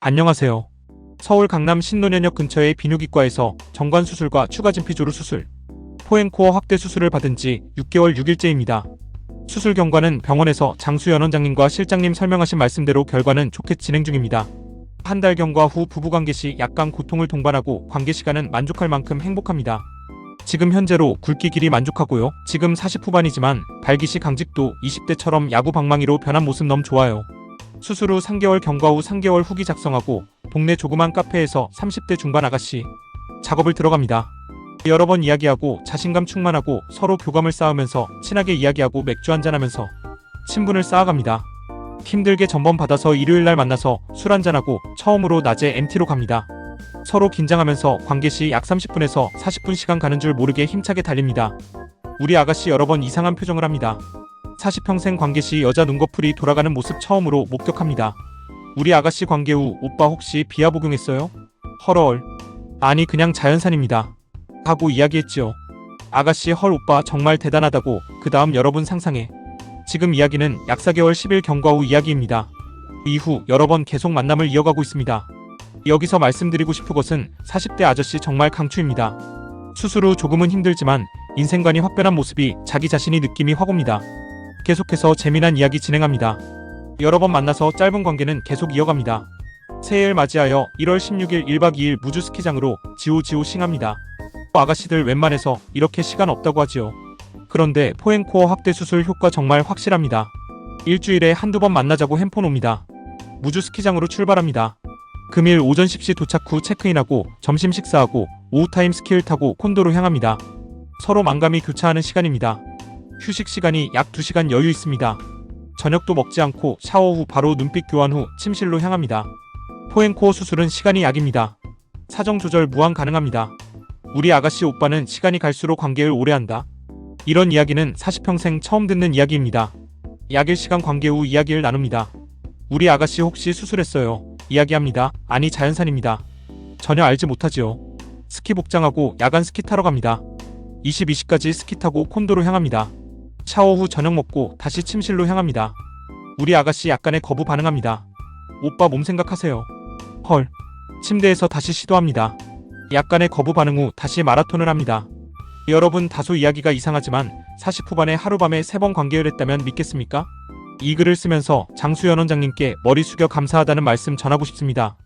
안녕하세요. 서울 강남 신논현역 근처의 비뇨기과에서 정관 수술과 추가 진피조루 수술, 포앤코어 확대 수술을 받은 지 6개월 6일째입니다. 수술 경과는 병원에서 장수연 원장님과 실장님 설명하신 말씀대로 결과는 좋게 진행 중입니다. 한 달 경과 후 부부관계 시 약간 고통을 동반하고 관계 시간은 만족할 만큼 행복합니다. 지금 현재로 굵기 길이 만족하고요. 지금 40 후반이지만 발기 시 강직도 20대처럼 야구 방망이로 변한 모습 너무 좋아요. 수술 후 3개월 경과 후 3개월 후기 작성하고 동네 조그만 카페에서 30대 중반 아가씨 작업을 들어갑니다. 여러 번 이야기하고 자신감 충만하고 서로 교감을 쌓으면서 친하게 이야기하고 맥주 한잔하면서 친분을 쌓아갑니다. 힘들게 전번 받아서 일요일 날 만나서 술 한잔하고 처음으로 낮에 MT로 갑니다. 서로 긴장하면서 관계 시 약 30분에서 40분 시간 가는 줄 모르게 힘차게 달립니다. 우리 아가씨 여러 번 이상한 표정을 합니다. 40평생 관계 시 여자 눈꺼풀이 돌아가는 모습 처음으로 목격합니다. 우리 아가씨 관계 후 오빠 혹시 비하 복용했어요? 헐얼. 아니 그냥 자연산입니다. 하고 이야기했지요. 아가씨 헐 오빠 정말 대단하다고 그 다음 여러분 상상해. 지금 이야기는 약 4개월 10일 경과 후 이야기입니다. 이후 여러 번 계속 만남을 이어가고 있습니다. 여기서 말씀드리고 싶은 것은 40대 아저씨 정말 강추입니다. 수술 후 조금은 힘들지만 인생관이 확변한 모습이 자기 자신이 느낌이 확 옵니다. 계속해서 재미난 이야기 진행합니다. 여러 번 만나서 짧은 관계는 계속 이어갑니다. 새해를 맞이하여 1월 16일 1박 2일 무주 스키장으로 지오지오 싱합니다. 아가씨들 웬만해서 이렇게 시간 없다고 하지요. 그런데 포앤코어 확대 수술 효과 정말 확실합니다. 일주일에 한두 번 만나자고 핸폰 옵니다. 무주 스키장으로 출발합니다. 금일 오전 10시 도착 후 체크인하고 점심 식사하고 오후 타임 스키를 타고 콘도로 향합니다. 서로 만감이 교차하는 시간입니다. 휴식 시간이 약 2시간 여유 있습니다. 저녁도 먹지 않고 샤워 후 바로 눈빛 교환 후 침실로 향합니다. 포앤코어 수술은 시간이 약입니다. 사정 조절 무한 가능합니다. 우리 아가씨 오빠는 시간이 갈수록 관계를 오래 한다. 이런 이야기는 40평생 처음 듣는 이야기입니다. 약일 시간 관계 후 이야기를 나눕니다. 우리 아가씨 혹시 수술했어요? 이야기합니다. 아니 자연산입니다. 전혀 알지 못하지요. 스키 복장하고 야간 스키 타러 갑니다. 22시까지 스키 타고 콘도로 향합니다. 샤워 후 저녁 먹고 다시 침실로 향합니다. 우리 아가씨 약간의 거부 반응합니다. 오빠 몸 생각하세요. 헐. 침대에서 다시 시도합니다. 약간의 거부 반응 후 다시 마라톤을 합니다. 여러분 다소 이야기가 이상하지만 40 후반에 하루밤에 3번 관계를 했다면 믿겠습니까? 이 글을 쓰면서 장수연 원장님께 머리 숙여 감사하다는 말씀 전하고 싶습니다.